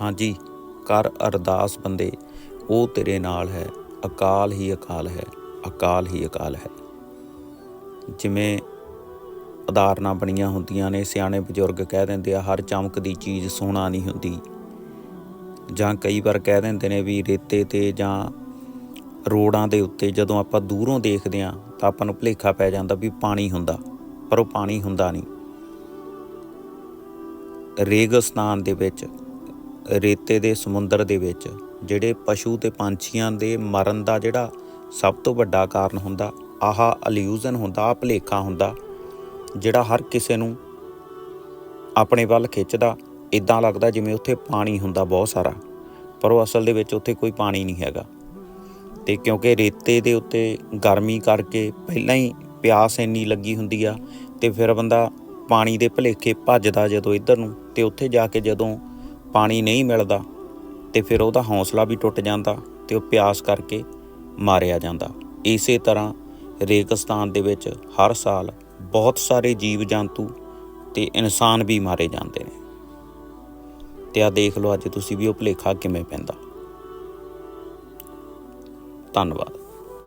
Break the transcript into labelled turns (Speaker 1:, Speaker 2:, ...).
Speaker 1: ਹਾਂਜੀ ਕਰ ਅਰਦਾਸ ਬੰਦੇ, ਉਹ ਤੇਰੇ ਨਾਲ ਹੈ, ਅਕਾਲ ਹੀ ਅਕਾਲ ਹੈ, ਅਕਾਲ ਹੀ ਅਕਾਲ ਹੈ। ਜਿਵੇਂ ਉਦਾਹਰਨਾਂ ਬਣੀਆਂ ਹੁੰਦੀਆਂ ਨੇ, ਸਿਆਣੇ ਬਜ਼ੁਰਗ ਕਹਿ ਦਿੰਦੇ ਆ, ਹਰ ਚਮਕਦੀ ਚੀਜ਼ ਸੋਨਾ ਨਹੀਂ ਹੁੰਦੀ। ਜਾਂ ਕਈ ਵਾਰ ਕਹਿ ਦਿੰਦੇ ਨੇ ਵੀ ਰੇਤੇ ਤੇ ਜਾਂ ਰੋਡਾਂ ਦੇ ਉੱਤੇ ਜਦੋਂ ਆਪਾਂ ਦੂਰੋਂ ਦੇਖਦੇ ਆ ਤਾਂ ਆਪਾਂ ਨੂੰ ਭੁਲੇਖਾ ਪੈ ਜਾਂਦਾ ਵੀ ਪਾਣੀ ਹੁੰਦਾ, ਪਰ ਉਹ ਪਾਣੀ ਹੁੰਦਾ ਨਹੀਂ। ਰੇਗਿਸਤਾਨ ਦੇ ਵਿੱਚ ਰੇਤੇ ਦੇ ਸਮੁੰਦਰ ਦੇ ਵਿੱਚ, ਜਿਹੜੇ ਪਸ਼ੂ ਤੇ ਪੰਛੀਆਂ ਦੇ ਮਰਨ ਦਾ ਜਿਹੜਾ ਸਭ ਤੋਂ ਵੱਡਾ ਕਾਰਨ ਹੁੰਦਾ, ਆਹ ਅਲਿਊਜ਼ਨ ਹੁੰਦਾ ਆ ਭੁਲੇਖਾ ਹੁੰਦਾ, ਜਿਹੜਾ ਹਰ ਕਿਸੇ ਨੂੰ ਆਪਣੇ ਵੱਲ ਖਿੱਚਦਾ ਇਦਾਂ ਲੱਗਦਾ ਜਿਵੇਂ ਉੱਥੇ ਪਾਣੀ ਹੁੰਦਾ ਬਹੁਤ ਸਾਰਾ, ਪਰ ਉਹ ਅਸਲ ਦੇ ਵਿੱਚ ਉੱਥੇ ਕੋਈ ਪਾਣੀ ਨਹੀਂ ਹੈਗਾ। ਤੇ ਕਿਉਂਕਿ ਰੇਤੇ ਦੇ ਉੱਤੇ ਗਰਮੀ ਕਰਕੇ ਪਹਿਲਾਂ ਹੀ ਪਿਆਸ ਇੰਨੀ ਲੱਗੀ ਹੁੰਦੀ ਆ, ਤੇ ਫਿਰ ਬੰਦਾ ਪਾਣੀ ਦੇ ਭਲੇਖੇ ਭੱਜਦਾ ਜਦੋਂ ਇੱਧਰ ਨੂੰ, ਤੇ ਉੱਥੇ ਜਾ ਕੇ ਜਦੋਂ ਪਾਣੀ ਨਹੀਂ ਮਿਲਦਾ ਤੇ ਫਿਰ ਉਹਦਾ ਹੌਸਲਾ ਵੀ ਟੁੱਟ ਜਾਂਦਾ ਤੇ ਉਹ ਪਿਆਸ ਕਰਕੇ ਮਾਰਿਆ ਜਾਂਦਾ। ਇਸੇ ਤਰ੍ਹਾਂ ਰੇਗਿਸਤਾਨ ਦੇ ਵਿੱਚ ਹਰ ਸਾਲ ਬਹੁਤ ਸਾਰੇ ਜੀਵ ਜੰਤੂ ਤੇ ਇਨਸਾਨ ਵੀ ਮਾਰੇ ਜਾਂਦੇ ਨੇ। ਤੇ ਆ ਦੇਖ ਲਓ ਅੱਜ ਤੁਸੀਂ ਵੀ ਉਹ ਭੁਲੇਖਾ ਕਿਵੇਂ ਪੈਂਦਾ। ਧੰਨਵਾਦ।